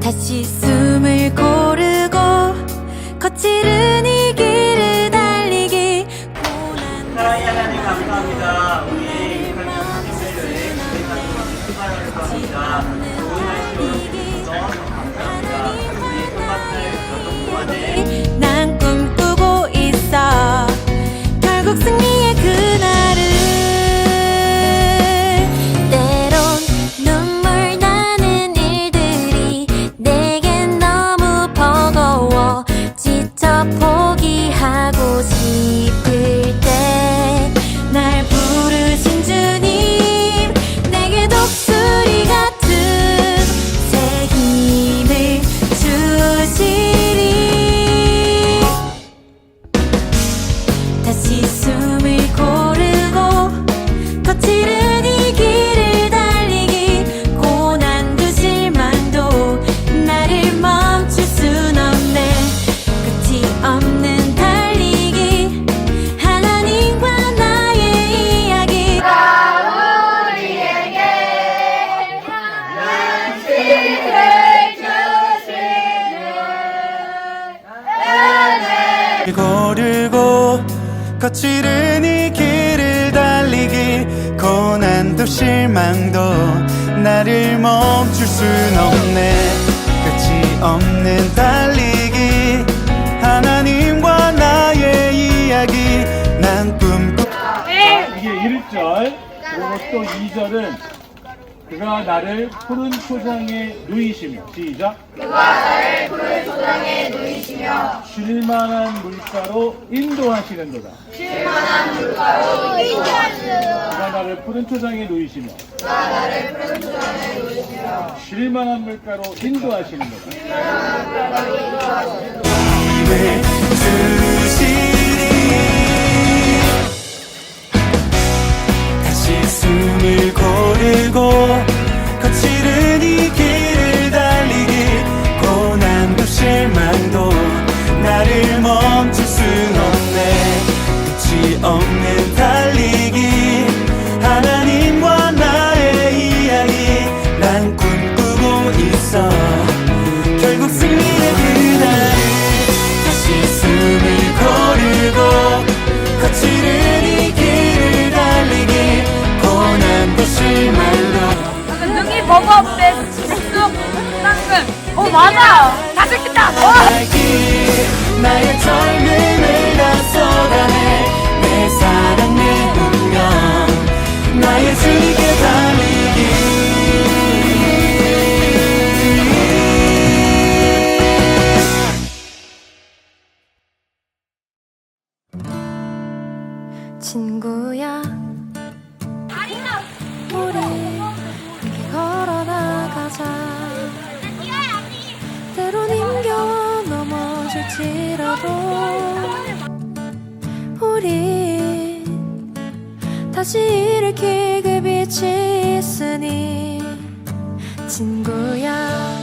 다시 숨을 고르고 거칠은 고르고 거칠은 이 길을 달리기. 고난도 실망도 나를 멈출 순 없네. 끝이 없는 달리기. 하나님과 나의 이야기. 난 꿈꾸 이게 1절 그리고 또 2절은 그가 나를 푸른 초장에 누이시며 시작. 그가 나를 푸른 초장에 누이시며 쉴만한 물가로 인도하시는도다. 쉴만한 물가로 인도하시는도다 그가 나를 푸른 초장에 누이시며 그가 나를 푸른 초장에 누이시며 쉴만한 물가로 인도하시는도다. 힘을 주시니 넘어질지라도 우리 다시 일으킬 그 빛이 있으니 친구야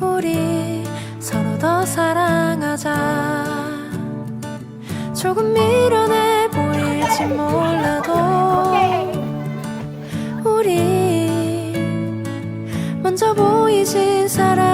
우리 서로 더 사랑하자. 조금 미련해 보일지 몰라도 우리 먼저 사랑이 있으니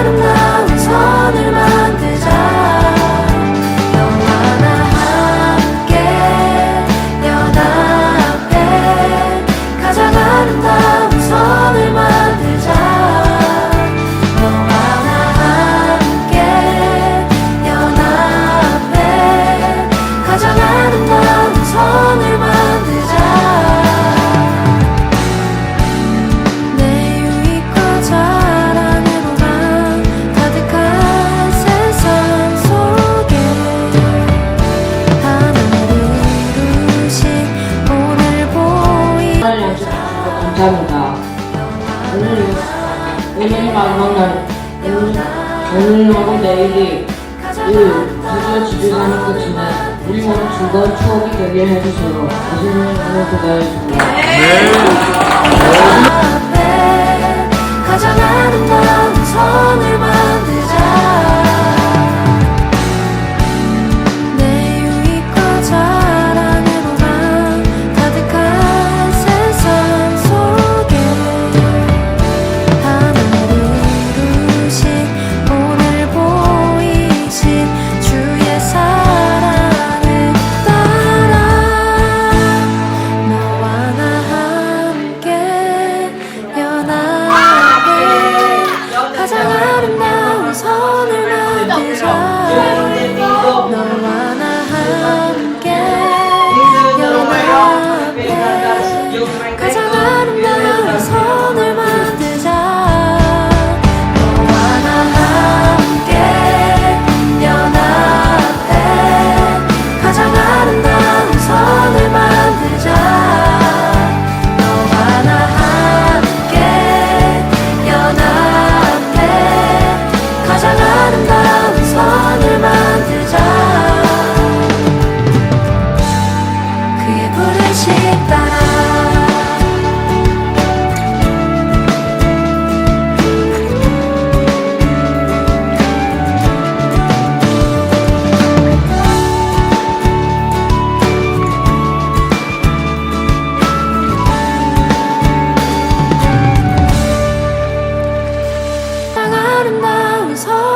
out of my 우리가 지배하는 거지만 우리 모두 즐거운 추억이 되게 해주세요. 이제는 오늘 고가였습니다. 네. 가장 아름다운 선을 아름다운 서